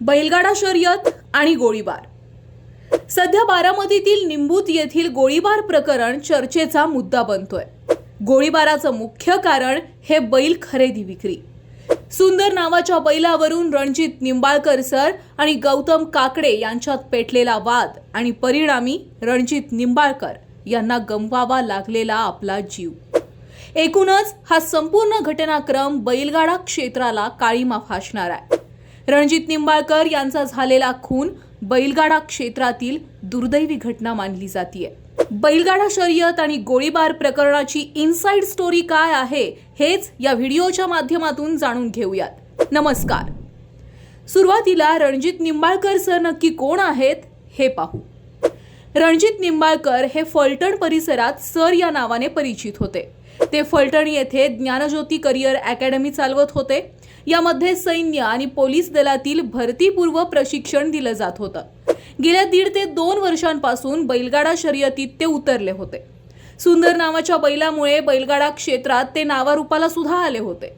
बैलगाडा शर्यत आणि गोळीबार. सध्या बारामतीतील निंबूत येथील गोळीबार प्रकरण चर्चेचा मुद्दा बनतोय. गोळीबाराचं मुख्य कारण हे बैल खरेदी विक्री. सुंदर नावाच्या बैलावरून रणजित निंबाळकर सर आणि गौतम काकडे यांच्यात पेटलेला वाद आणि परिणामी रणजित निंबाळकर यांना गमवावा लागलेला आपला जीव. एकूणच हा संपूर्ण घटनाक्रम बैलगाडा क्षेत्राला काळीमा फासणार आहे रणजित निंबाळकर यांचा झालेला खून बैलगाडा क्षेत्रातील दुर्दैवी घटना मानली जाते बैलगाडा शर्यत आणि गोळीबार प्रकरणाची इनसाइड स्टोरी काय आहे हेच या व्हिडिओच्या माध्यमातून जाणून घेऊयात. नमस्कार. सुरुवातीला रणजित निंबाळकर सर नक्की कोण आहेत हे पाहू. रणजित निंबाळकर हे फलटण परिसरात सर या नावाने परिचित होते. ते फलटण येथे ज्ञानज्योती करिअर अकॅडमी चालवत होते. यामध्ये सैन्य आणि पोलीस दलातील भरतीपूर्व प्रशिक्षण दिलं जात होतं. गेल्या दीड ते दोन वर्षांपासून बैलगाडा शर्यतीत ते उतरले होते. सुंदर नावाच्या बैलामुळे बैलगाडा क्षेत्रात ते नावारूपाला सुद्धा आले होते.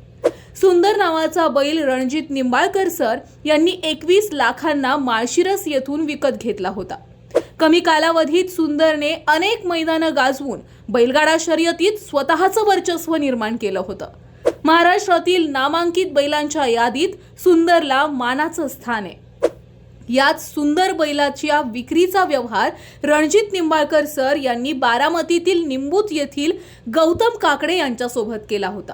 सुंदर नावाचा बैल रणजित निंबाळकर सर यांनी एकवीस लाखांना माळशिरस येथून विकत घेतला होता. कमी कालावधीत सुंदरने अनेक मैदानं गाजवून बैलगाडा शर्यतीत स्वतःचं वर्चस्व निर्माण केलं होतं. महाराष्ट्रातील नामांकित बैलांच्या यादीत सुंदरला मानाचं स्थान आहे. यात सुंदर बैलाच्या विक्रीचा व्यवहार रणजित निंबाळकर सर यांनी बारामतीतील निंबूत येथील गौतम काकडे यांच्यासोबत केला होता.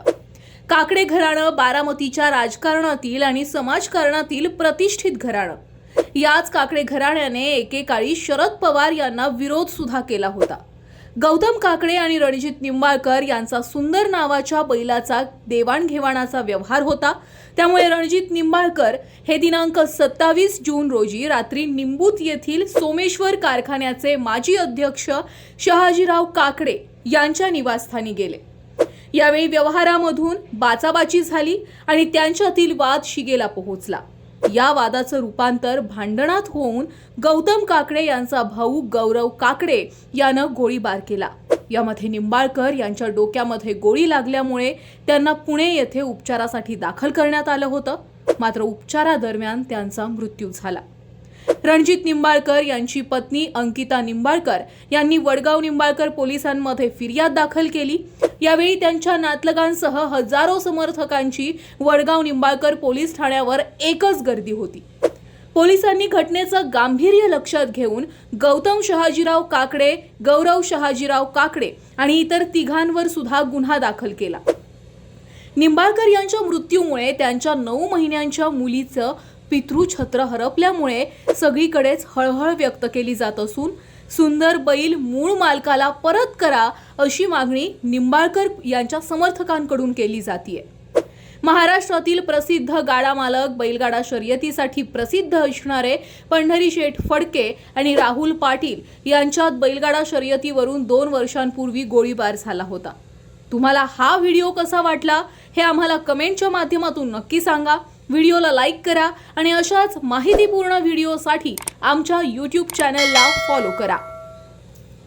काकडे घराणं बारामतीच्या राजकारणातील आणि समाजकारणातील प्रतिष्ठित घराणं. याच काकडे घराण्याने एकेकाळी शरद पवार यांना विरोध सुद्धा केला होता. गौतम काकडे आणि रणजित निंबाळकर यांचा सुंदर नावाच्या बैलाचा देवाणघेवाणाचा व्यवहार होता. त्यामुळे रणजित निंबाळकर हे दिनांक सत्तावीस जून रोजी रात्री निंबूत येथील सोमेश्वर कारखान्याचे माजी अध्यक्ष शहाजीराव काकडे यांच्या निवासस्थानी गेले. यावेळी व्यवहारामधून बाचाबाची झाली आणि त्यांच्यातील वाद शिगेला पोहोचला. या वादाचं रूपांतर भांडणात होऊन गौतम काकडे यांचा भाऊ गौरव काकडे यानं गोळीबार केला. यामध्ये निंबाळकर यांच्या डोक्यामध्ये गोळी लागल्यामुळे त्यांना पुणे येथे उपचारासाठी दाखल करण्यात आलं होतं. मात्र उपचारादरम्यान त्यांचा मृत्यू झाला. रणजित निंबाळकर यांची पत्नी अंकिता निंबाळकर यांनी वडगाव निंबाळकर पोलिसांमध्ये फिर्याद दाखल केली. यावेळी त्यांच्या नातलगांसह हजारो समर्थकांची वडगाव निंबाळकर पोलीस ठाण्यावर एकच गर्दी होती. पोलिसांनी घटनेचं गांभीर्य लक्षात घेऊन गौतम शहाजीराव काकडे गौरव शहाजीराव काकडे आणि इतर तिघांवर सुद्धा गुन्हा दाखल केला. निंबाळकर यांच्या मृत्यूमुळे त्यांच्या नऊ महिन्यांच्या मुलीचं पितृछत्र हरपल्यामुळे सगळीकडेच हळहळ व्यक्त केली जात असून सुंदर बैल मूळ मालकाला परत करा अशी मागणी निंबाळकर यांच्या समर्थकांकडून केली जाते महाराष्ट्रातील प्रसिद्ध गाडा मालक बैलगाडा शर्यतीसाठी प्रसिद्ध असणारे पंढरी शेठ फडके आणि राहुल पाटील यांच्यात बैलगाडा शर्यतीवरून दोन वर्षांपूर्वी गोळीबार झाला होता. तुम्हाला हा व्हिडिओ कसा वाटला हे आम्हाला कमेंटच्या माध्यमातून नक्की सांगा. व्हिडिओला लाईक करा आणि अशाच माहितीपूर्ण व्हिडिओसाठी आमच्या यूट्यूब चॅनलला फॉलो करा.